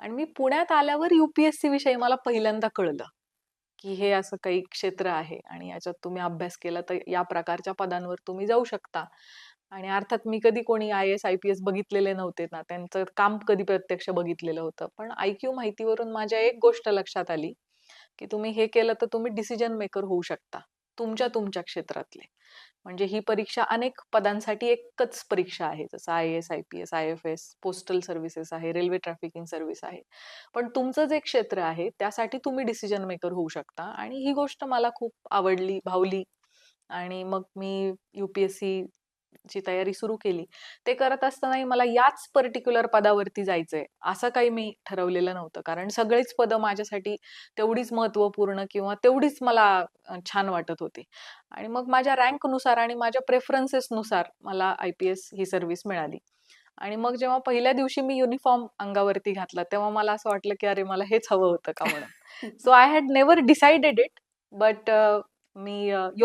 आणि मी पुण्यात आल्यावर युपीएससी विषयी मला पहिल्यांदा कळलं की हे असं काही क्षेत्र आहे आणि याच्यात तुम्ही अभ्यास केला तर या प्रकारच्या पदांवर तुम्ही जाऊ शकता. आणि अर्थात मी कधी कोणी I S I P S बघितलेले नव्हते ना त्यांचं काम कधी प्रत्यक्ष बघितलेलं होतं. पण आय क्यू माहितीवरून माझ्या एक गोष्ट लक्षात आली की तुम्ही हे केलं तर तुम्ही डिसिजन मेकर होऊ शकता. तुमच्या तुमच्या क्षेत्रातले. म्हणजे ही परीक्षा अनेक पदांसाठी एकच परीक्षा आहे. जसं I S I P S I F S postal services आहे रेल्वे ट्रॅफिकिंग सर्व्हिस आहे. पण तुमचं जे क्षेत्र आहे त्यासाठी तुम्ही डिसिजन मेकर होऊ शकता. आणि ही गोष्ट मला खूप आवडली भावली. आणि मग मी युपीएससी ची तयारी सुरू केली. ते करत असतानाही मला याच पर्टिक्युलर पदावरती जायचंय असं काही मी ठरवलेलं नव्हतं. कारण सगळेच पदं माझ्यासाठी तेवढीच महत्त्वपूर्ण किंवा तेवढीच मला छान वाटत होती. आणि मग माझ्या रँकनुसार आणि माझ्या प्रेफरन्सेसनुसार मला आय पी एस ही सर्व्हिस मिळाली. आणि मग जेव्हा पहिल्या दिवशी मी युनिफॉर्म अंगावरती घातला तेव्हा मला असं वाटलं की अरे मला हेच हवं होतं का म्हणून. So I had never decided it but me